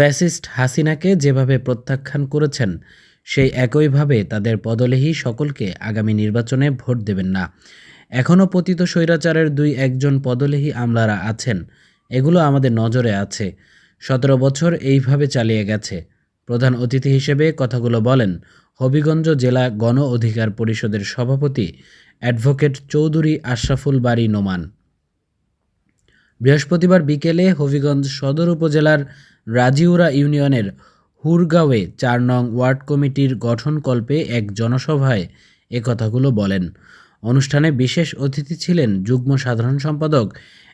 Fascist হাসিনাকে যেভাবে প্রত্যাখ্যান করেছেন, সেই একইভাবে তাদের পদলেহী সকলকে আগামী নির্বাচনে ভোট দেবেন না। এখনও পতিত স্বৈরাচারের দুই একজন পদলেহী আমলারা আছেন, এগুলো আমাদের নজরে আছে। সতেরো বছর এইভাবে চালিয়ে গেছে। প্রধান অতিথি হিসেবে কথাগুলো বলেন, হবিগঞ্জ জেলা গণ অধিকার পরিষদের সভাপতি অ্যাডভোকেট চৌধুরী আশরাফুল বারী নোমান। বৃহস্পতিবার বিকেলে হবিগঞ্জ সদর উপজেলার রাজিউরা ইউনিয়নের হুরগাঁওয়ে চার নং ওয়ার্ড কমিটির গঠনকল্পে এক জনসভায় এ কথাগুলো বলেন। অনুষ্ঠানে বিশেষ অতিথি ছিলেন যুগ্ম সাধারণ সম্পাদক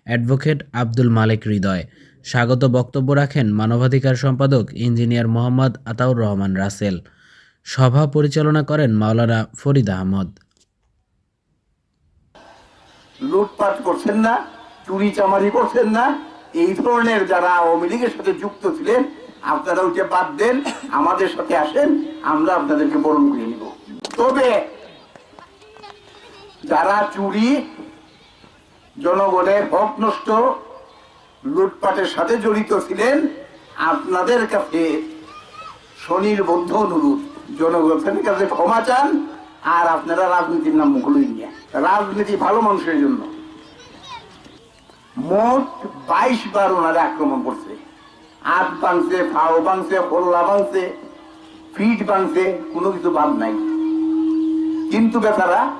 অ্যাডভোকেট আব্দুল মালেক হৃদয়। স্বাগত বক্তব্য রাখেন মানবাধিকার সম্পাদক ইঞ্জিনিয়ার মোহাম্মদ আতাউর রহমান রাসেল। সভা পরিচালনা করেন মাওলানা ফরিদ আহমদ। লুটপাট করছেন না? চুরি চামারি করছেন না? এই ধরনের যারা আওয়ামী লীগের সাথে যুক্ত ছিলেন আপনারা উঠে বাদ দেন, আমাদের সাথে আসেন, আমরা আপনাদেরকে বরণ করে নিব। তবে যারা চুরি, জনগণের হক নষ্ট, লুটপাটের সাথে জড়িত ছিলেন, আপনাদের কাছে শনির বন্ধ অনুরোধ জনগণের কাছে ক্ষমা চান, আর আপনারা রাজনীতির নাম মুখলই নিয়ে রাজনীতি ভালো মানুষের জন্য। মোট বাইশ বার ওনারা আক্রমণ করছে। হাত ভাঙছে ফাও ভাঙছে, হোল্লা ভাঙছে ফিট ভাঙছে, কোনো কিছু বাদ নাই। কিন্তু বেচারা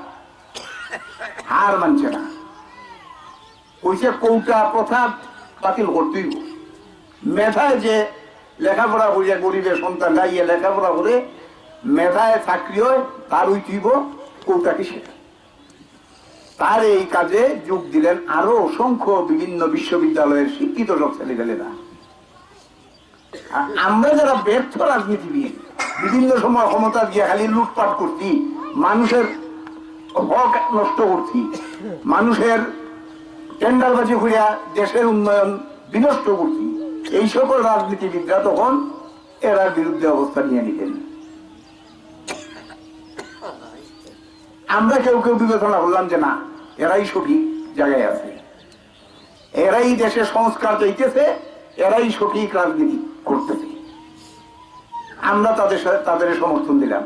হার মানছে না। কইছে, কৌটা প্রথা বাতিল করতেই। মেধায় যে লেখাপড়া করিয়া গরিবের সন্তান গাইয়ে লেখাপড়া করে মেধায় চাকরি হয়, তার উঠিব কৌটা কিসে তার এই কাজে যোগ দিলেন আরও অসংখ্য বিভিন্ন বিশ্ববিদ্যালয়ের শিক্ষিত সব ছেলেপেলেরা। আমরা যারা ব্যর্থ রাজনীতিবিদ, বিভিন্ন সময় ক্ষমতা দিয়ে খালি লুটপাট করছি, মানুষের হক নষ্ট করছি, মানুষের টেন্ডারবাজি করিয়া দেশের উন্নয়ন বিনষ্ট করছি, এই সকল রাজনীতিবিদরা তখন এরা বিরুদ্ধে অবস্থা নিয়ে নিতেন। আমরা কেউ কেউ বিবেচনা করলাম যে না, এরাই সঠিক জায়গায় আছে। এরাই দেশে সংস্কার চাইতেছে, এরাই সঠিক রাজনীতি করতেছে। আমরা তাদের সাথে তাদের সমর্থন দিলাম।